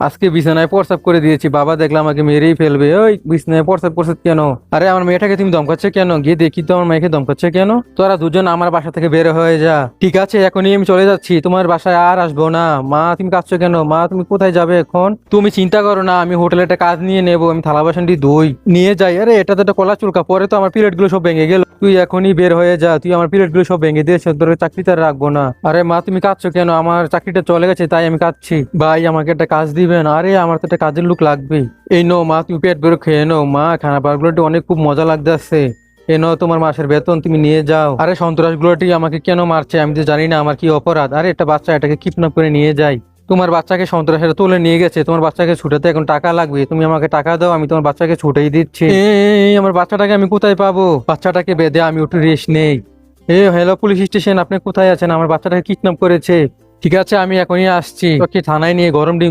আজকে বিছানায় প্রস্তাব করে দিয়েছি। বাবা দেখলে আমাকে মেরেই ফেলবে। ওই বিছানায় প্রস্তাব করছে কেন? আরে আমার মেয়েটাকে তুমি দমকাচ্ছে কেন? গিয়ে দেখি তো আমার মেয়েকে দমকাচ্ছে কেন? তোরা দুজন আমার বাসা থেকে বের হয়ে যা। ঠিক আছে, এখনই আমি চলে যাচ্ছি। তোমার বাসায় আর আসব না। মা, তুমি কাঁদছো কেন? মা, তুমি কোথায় যাবে এখন? তুমি চিন্তা করো না, আমি হোটেলে একটা কাজ নিয়ে নেব। আমি থালা বাসনটি দই নিয়ে যাই। আরে, এটা তো একটা কলা চুলকা। পরে তো আমার পিরিয়ডগুলো সব ভেঙে গেল। তুই এখনই বের হয়ে যা। তুই আমার পিরিয়ডগুলো সব ভেঙে দিয়েছ তোর চাকরিতে আর রাখব না। আরে মা, তুমি কাঁদছো কেন? আমার চাকরিটা চলে গেছে, তাই আমি কাঁদছি। ভাই, আমাকে একটা কাজ দিবেন? আরে, আমার তো একটা কাজের লোক লাগবেই। এই নো মা, তুমি পেট বেরো খেয়ে নো মা খানা পারগুলো অনেক খুব মজা লাগতেছে। এ নাও তোমার মাসের বেতন, তুমি নিয়ে যাও। আরে সন্ত্রাস গুলোটি আমাকে কেন মারছে? আমি তো জানি না আমার কি অপরাধ। আরে, একটা বাচ্চা এটাকে কিডন্যাপ করে নিয়ে যাই। তোমার বাচ্চাকে সন্ত্রাসেরা তুলে নিয়ে গেছে। তোমার বাচ্চাকে ছুটাতে এখন টাকা লাগবে। তুমি আমাকে টাকা দাও, আমি তোমার বাচ্চাকে ছুটেই দিচ্ছি। আমার বাচ্চাটাকে আমি কোথায় পাবো? বাচ্চাটাকে বেঁধে আমি একটু রেস্ট নেই। এ হ্যালো পুলিশ স্টেশন আপনি কোথায় আছেন? আমার বাচ্চাটাকে কিডন্যাপ করেছে। ঠিক আছে, আমি এখনই আসছি। থানায় নিয়ে গরম ডিম